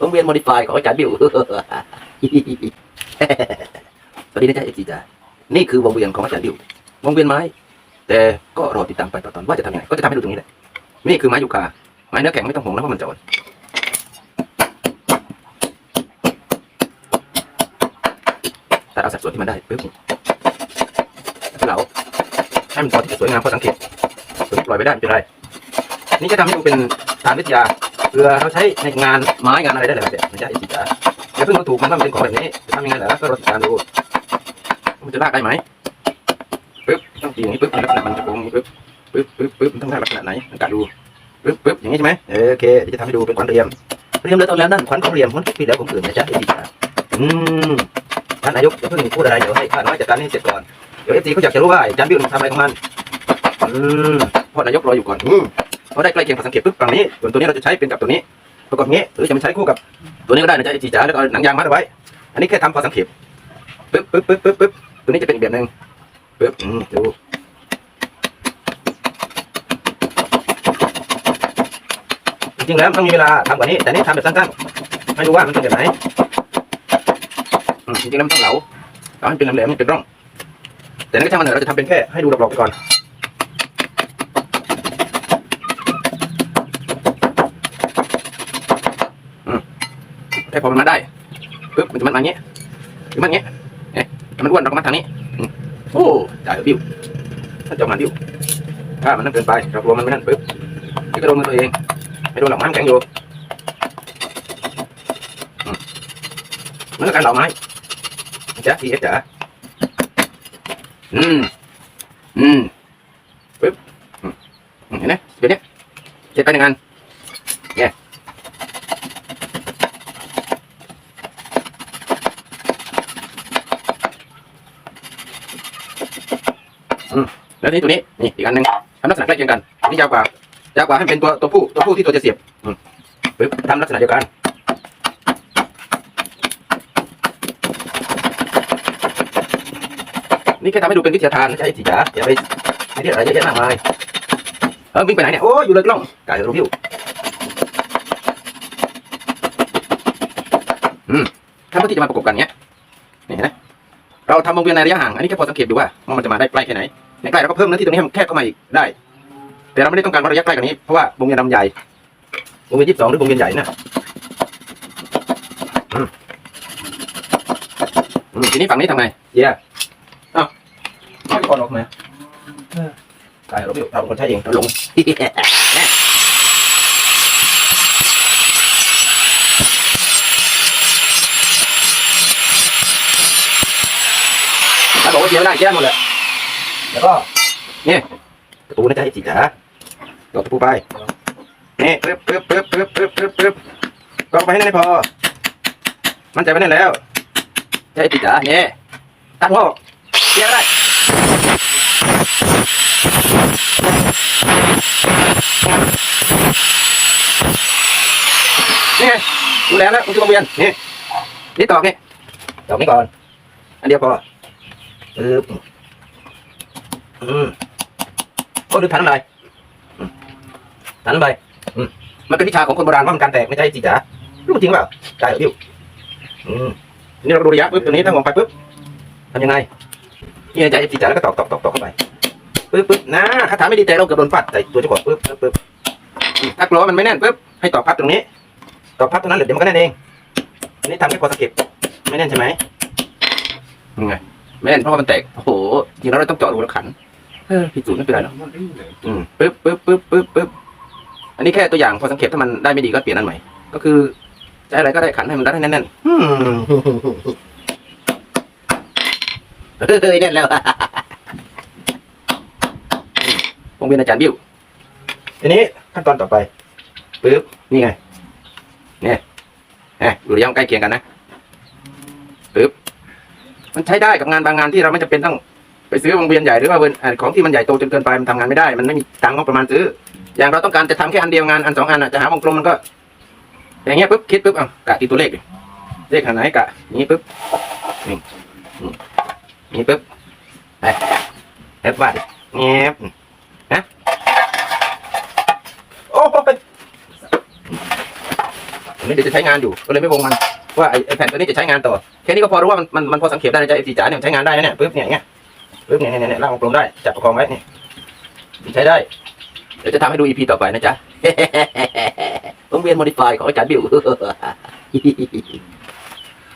วงเวียนโมดิฟายของอาจารย์บิวสวัสดีนะจ๊ะเอจีจ้านี่คือวงเวียนของอาจารย์บิววงเวียนไม้ แต่ก็รอติดตามไปต่อตอนว่าจะทำยังไงก็จะทำให้ดูตรงนี้แหละนี่คือไม้ยูคาไม้เนื้อแข็งไม่ต้องห่วงนะเพราะมันจะอ่อนแต่เอาสัดส่วนที่มันได้ปึ๊บแล้วเราให้มันพอที่จะสวยงามพอสังเกตปล่อยไปได้ไม่เป็นไรนี่จะทำให้ดูเป็นฐานวิทยา เพื่อเราใช้ในงานไม้งานอะไรได้เลยแต่ไม่ใช่สิจ๋าอย่าเพิ่งมาถูกมันว่ามันเป็นของแบบนี้จะทำยังไงเหรอก็รอติดตามดูมันจะลากได้ไหมปึ๊บต้องตีอย่างนี้ปึ๊บลักษณะมันจะโค้งอย่างปึ๊บปึ๊บปึ๊บปึ๊บมันต้องได้ลักษณะไหนสังกัดดูปึ๊บปึ๊บอย่างนี้ใช่ไหมเออโอเคเดี๋ยวจะทำให้ดูเป็นขวัญเรียมเรียมเลยตอนแล้วนั่นขวัญของเรียมขวัญปีแล้วผมตื่นนะจ๊ะอสิจ๋าอืมท่านนายกอย่าเพิ่งพูดอะไรเดี๋ยวให้ข้าน้อยจัดการให้เสร็จก่อนเดี๋ยวเอฟซีเขาอยากจะรู้ว่าอาจารย์บิวทำอะไรของมันอืมพ่อนายกรออยู่ก่อนอืม พอได้ใกล้เคียงพอสังเกตปุ๊บฝั่งนี้ส่วนตัวนี้เราจะใช้เป็นกับตัวนี้ประกอบงี้หรือจะมาใช้คู่กับตัวนี้ก็ได้นะจ๊ะจีจ๋าแล้วก็เอาหนังยางมัดเอาไว้ อันนี้แค่ทำพอสังเกตปึ๊บปึ๊บปึ๊บปึ๊บปึ๊บตัวนี้จะเป็นอีกแบบหนึ่งปึ๊บดูจริงๆแล้วต้องมีเวลาทำกว่านี้แต่นี่ทำแบบสั้นๆไม่รู้ว่ามันเป็นแบบไหนจริงๆแล้วมันต้องเหลาเอาให้เป็นแหลมๆเป็นร่อง แต่นั่นก็ช่างมันเถอะเราจะทำเป็นแค่ให้ดูดอกๆไปก่อน พอมันมาได้ปึ๊บมันจะมันมาอย่างเงี้ยหรือมันเงี้ยเนี่ยมันอ้วนเราก็มัดทางนี้โอ้จ่ายบิ้วถ้าจะเอามันบิ้วถ้ามันนั่นเกินไปเรากลัวมันไม่นั่นปึ๊บนี่ก็โดนมือตัวเองไม่โดนหลอกไม้มันแข็งอยู่มันก็การหลอกไม้จ๊ะทีเอสจ๋าอืมอืมปึ๊บเห็นไหมเป็นเนี้ยเจ็ดไปหนึ่งอัน แล้วนี่ตัวนี้นี่อีกอันหนึ่งทำลักษณะใกล้เคียงกันอันนี่ยาวกว่ายาวกว่าให้เป็นตัวตัวผู้ตัวผู้ที่ตัวจะเสียบอืมปึ๊บทำลักษณะเดียวกันนี่แค่ทำให้ดูเป็นวิทยาทานไม่ใช่สิจ๋าอย่าไปไม่ได้อะไรเยอะแยะมากมายเออวิ่งไปไหนเนี่ยโอ้ยอยู่เลยกล้องไก่รูพิวอืมทำเพื่อที่จะมาประกบกันเนี้ยนี่เห็นไหมเราทำวงเวียนในระยะห่างอันนี้แค่พอสังเกตดูว่ามันจะมาได้ใกล้แค่ไหน ในใกล้เราก็เพิ่มเนื้อที่ตรงนี้ให้มันแคบเข้ามาอีกได้ แต่เราไม่ได้ต้องการว่าระยะใกล้กว่านี้เพราะว่าวงเวียนลำใหญ่วงเวียนยี่สิบสองหรือวงเวียนใหญ่นะอืมอืมทีนี้ฝั่งนี้ทำไงเย่เอ้าไม่ก่อนออกมาใช่เราไม่เราเป็นคนใช้เองเราลงถ้าบอกว่าเจียไม่ได้เจียหมดเลย แล้วก็นี่ประตูนะจ๊ะไอ้จีจ๋าต่อตะปูไปนี่ปึ๊บปึ๊บปึ๊บปึ๊บปึ๊บปึ๊บปึ๊บกองไปให้แน่นพอ มั่นใจไปแน่นแล้วจ๊ะจีจ๋าเนี่ยตั้งหัวเจียได้นี่ไงดูแลแล้วมันคือวงเวียนนี่นี่ตอกนี่ตอกนี่ก่อน อันเดียวพอปึ๊บ อืมก็ดูฐานอะไรอืมฐานอะไรอืมมันเป็นวิชาของคนโบราณว่ามันการแตกไม่ใช่จีจ๋ารู้จริงเปล่าใช่เหรอพี่อืมทีนี่เราดูระยะปุ๊บตัวนี้ถ้ามองไปปุ๊บทำยังไงนี่ใจจีจ๋าแล้วก็ตอกตอกตอกตอกเข้าไปปุ๊บปุ๊บนะคาถาไม่ดีแต่เราเกือบโดนปัดใส่ตัวเจ้าของปุ๊บปุ๊บถ้ากลัวมันไม่แน่นปุ๊บให้ตอกพับตรงนี้ตอกพับตรงนั้นเดี๋ยวมันก็แน่นเองอันนี้ทำแค่พอสะเก็บไม่แน่นใช่ไหมยังไงไม่แน่นเพราะว่ามันแตกโอ้โหจริงแล้วเราต้องเจาะรูแล้วขัน เออผิดสูตรไม่เป็นไรหรอกอืมปึ๊บปึ๊บปึ๊บปึ๊บปึ๊บอันนี้แค่ตัวอย่างพอสังเกตถ้ามันได้ไม่ดีก็เปลี่ยนอันใหม่ ก็คือใช้อะไรก็ได้ขันให้มันรัดให้แน่นๆอืมเฮ้ยแน่นแล้ววงเวียนอาจารย์บิ้วทีนี้ขั้นตอนต่อไปปึ๊บนี่ไงเนี่ยเนี่ยดูระยะใกล้เคียงกันนะปึ๊บมันใช้ได้กับงานบางงานที่เราไม่จำเป็นต้องไป ซื้อวงเวียนใหญ่หรือว่าเวียนอ่าของที่มันใหญ่โตจนเกินไปมันทำงานไม่ได้ มันไม่มีตังค์งบประมาณซื้อ อย่างเราต้องการจะทำแค่อันเดียวงานอันสองอันอะจะหาวงกลมมันก็ อย่างเงี้ยปุ๊บคิดปุ๊บอะกะตีตัวเลขเลขขนาดไหนกะอย่างงี้ปุ๊บนี่นี่ปุ๊บไปแอบวาดดิแอบนะโอ้โหเป็นอันนี้เดี๋ยวจะใช้งานอยู่ก็เลยไม่วงมันว่าไอ้แผ่นตัวนี้จะใช้งานต่อแค่นี้ก็พอรู้ว่ามันมันพอสังเกตได้นะจ๊ะไอ้สีจ๋าเนี่ยใช้งานได้นะเนี่ยปึ๊บเนี่ยอย่างเงี้ย ปึ๊บเนี่ยเนี่ยเนี่ยล่างวงกลมได้จับประคองไว้นี่ใช้ได้ เดี๋ยวจะทำให้ดู EP ต่อไปนะจ๊ะวงเวียนโมดิฟายของอาจารย์บิว